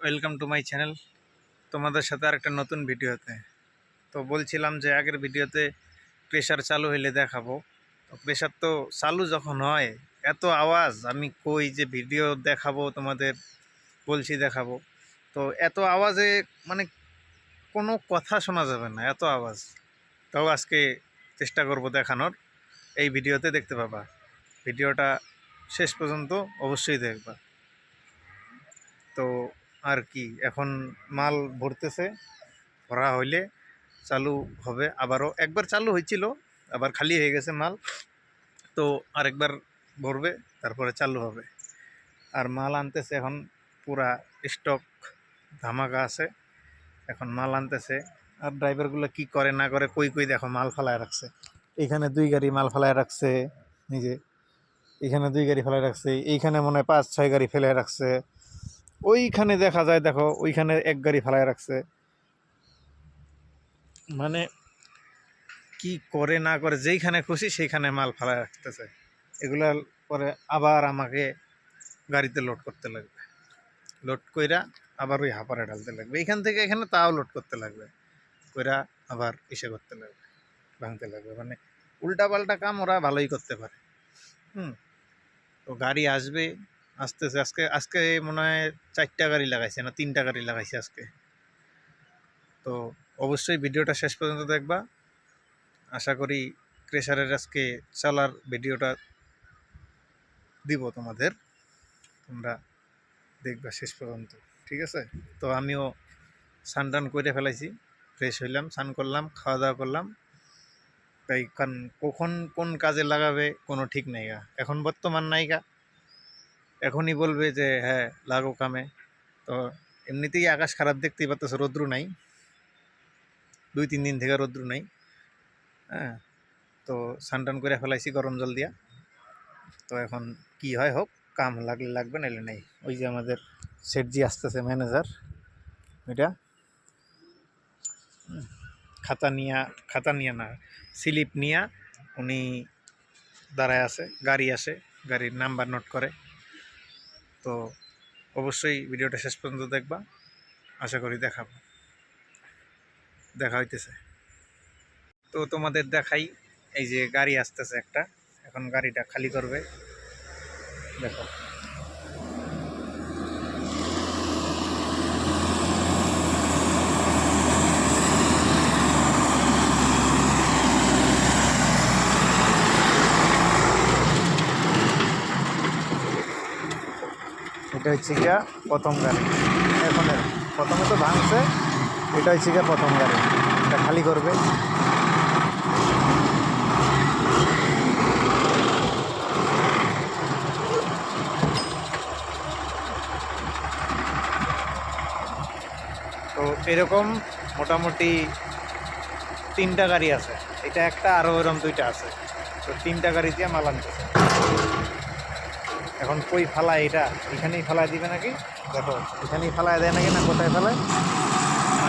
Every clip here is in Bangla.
ওয়েলকাম টু মাই চ্যানেল তোমাদের সাথে আর একটা নতুন ভিডিওতে। তো বলছিলাম যে আগের ভিডিওতে প্রেশার চালু হইলে দেখাবো। তো প্রেশার তো চালু যখন হয়, এত আওয়াজ, আমি কই যে ভিডিও দেখাবো, তোমাদের বলছি দেখাবো। তো এত আওয়াজে মানে কোনো কথা শোনা যাবে না, এত আওয়াজ। তাও আজকে চেষ্টা করব দেখানোর। এই ভিডিওতে দেখতে পাবা। ভিডিওটা শেষ পর্যন্ত অবশ্যই দেখবা। তো আর কি এখন মাল ভরতেছে, ভরা হইলে চালু হবে। আবারও একবার চালু হয়েছিল আবার খালি হয়ে গেছে মাল। তো আরেকবার ভরবে, তারপরে চালু হবে। আর মাল আনতেছে এখন পুরা স্টক, ধামাকা আছে। এখন মাল আনতেছে। আর ড্রাইভারগুলো কি করে না করে কই কই দেখো মাল ফালায় রাখছে। এইখানে দুই গাড়ি মাল ফালায় রাখছে নিজে এখানে দুই গাড়ি ফেলায় রাখছে, এইখানে মনে হয় পাঁচ, ছয় গাড়ি ফেলে রাখছে। ওইখানে দেখা যায়, দেখো, ওইখানে এক গাড়ি ফেলায় রাখছে। মানে কি করে না করে, যেইখানে খুশি সেইখানে মাল ফেলায় রাখতেছে। এগুলা পরে আবার আমাকে গাড়িতে লোড করতে লাগবে। লোড কইরা আবার ওই হাঁপারে ঢালতে লাগবে। এখান থেকে এখানে তাও লোড করতে লাগবে। কইরা আবার ইসে করতে লাগবে, ভাঙতে লাগবে। মানে উল্টা পাল্টা কাম ওরা ভালোই করতে পারে। হুম, তো গাড়ি আসবে আসতেছে। আজকে আজকে মনে হয় চারটা গাড়ি লাগাইছে না তিনটা গাড়ি লাগাইছে আজকে। তো অবশ্যই ভিডিওটা শেষ পর্যন্ত দেখবা। আশা করি ক্রেশারের আজকে চালার ভিডিওটা দিব তোমাদের। তোমরা দেখবা শেষ পর্যন্ত, ঠিক আছে? তো আমিও স্নান টান করে ফেলাইছি ফ্রেশ হইলাম, স্নান করলাম, খাওয়া দাওয়া করলাম। তাই কারণ কখন কোন কাজে লাগাবে কোনো ঠিক নেই এখন বর্তমান নাইগা এখনই বলবে যে হ্যাঁ লাগো কামে। তো এমনিতেই আকাশ খারাপ দেখতেই পাচ্ছ রৌদ্র নাই। দুই, তিন দিন থেকে রৌদ্র নাই। হ্যাঁ তো স্নান করে ফেলাইছি গরম জল দিয়া। তো এখন কি হয় হোক, কাম লাগলে লাগবে, নাইলে নেই। ওই যে আমাদের সেটজি আসতেছে, ম্যানেজার। এটা খাতা নিয়া খাতা নিয়া না, স্লিপ নিয়া উনি দাঁড়ায় আছে, গাড়ি আসে, গাড়ির নাম্বার নোট করে। তো অবশ্যই ভিডিওটা শেষ পর্যন্ত দেখবা। আশা করি দেখাবো। দেখা হইতেছে। তো তোমাদের দেখাই, এই যে গাড়ি আসতেছে একটা। এখন গাড়িটা খালি করবে। দেখো। এটা হচ্ছে গিয়া প্রথম গাড়ি। এখন প্রথমে তো ভাঙছে, এটা হচ্ছে গিয়া প্রথম গাড়ি। এটা খালি করবে। তো এরকম মোটামুটি তিনটা গাড়ি আছে। এটা একটা আরও এরকম দুইটা আছে। তো তিনটা গাড়ি দিয়ে মাল আনতেছে। এখন কই ফালায় এটা? এখানেই ফালায় দিবে নাকি? দেখো, এখানেই ফালায় দেয় নাকি না কোথায় ফেলায়?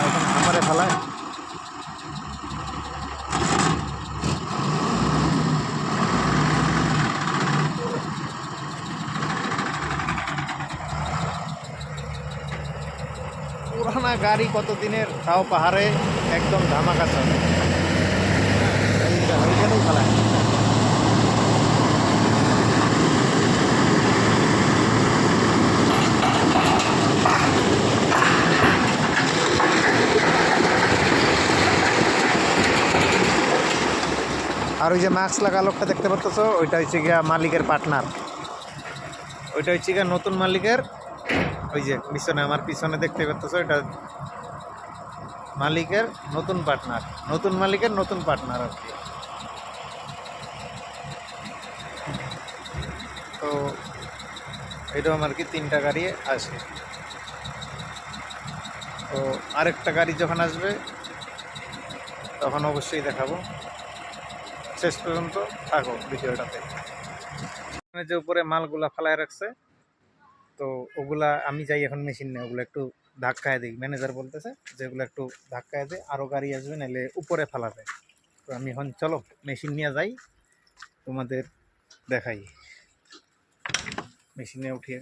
এখানে হামারে ফালায়। পুরানা গাড়ি কত দিনের তাও পাহাড়ে একদম ধামাকা চলে। এই এখানেই ফেলায়। আর ওই যে মাস্ক লাগা লোকটা দেখতে পাচ্ছ ওইটা হচ্ছে গিয়া মালিকের পার্টনার ওইটা হচ্ছে গিয়া নতুন মালিকের, ওই যে পিছনে, আমার পিছনে দেখতে পাচ্ছ এটা মালিকের নতুন পার্টনার নতুন মালিকের নতুন পার্টনার আর কি। তো এরকম আর কি তিনটা গাড়ি আসে তো আরেকটা গাড়ি যখন আসবে, তখন অবশ্যই দেখাবো। শেষ পর্যন্ত থাকো ভিডিওটাতে। এখানে যে উপরে মালগুলা ফেলায় রাখছে, তো ওগুলা আমি যাই এখন মেশিন নেই ওগুলো একটু ধাক্কায় দিই। ম্যানেজার বলতেছে যে ওগুলো একটু ধাক্কায় দে আরও গাড়ি আসবে নাহলে উপরে ফেলাবে। তো আমি এখন চলো মেশিন নিয়ে যাই, তোমাদের দেখাই। মেশিনে উঠিয়ে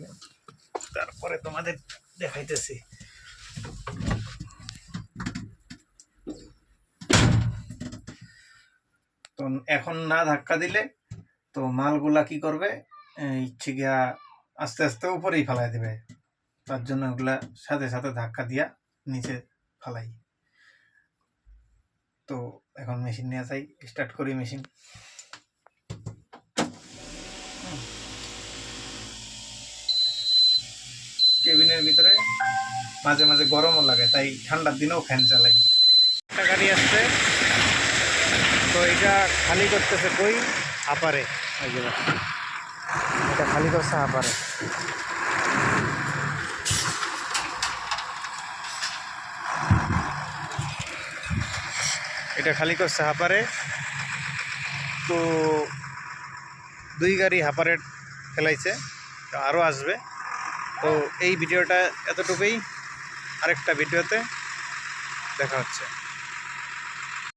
তারপরে তোমাদের দেখাইতেছি। এখন না ধাক্কা দিলে তো মালগুলা কি করবে? ইচ্ছে গিয়া আস্তে আস্তে উপরেই ফালাই দেবে। তার জন্য ওগুলা সাথে সাথে ধাক্কা দিয়া নিচে ফালাই। তো এখন মেশিন নিয়ে যাই স্টার্ট করি মেশিন। কেবিনের ভিতরে মাঝে মাঝে গরমও লাগে, তাই ঠান্ডার দিনেও ফ্যান চালাই। গাড়ি আসছে। তো এটা খালি করতেছে কই? আপারে। এটা খালি করছে আপারে। এটা খালি করছে হাপারে তো দুই গাড়ি হাপারে ফেলাইছে, তো আরও আসবে। তো এই ভিডিওটা এতটুকুই। আরেকটা ভিডিওতে দেখা হচ্ছে।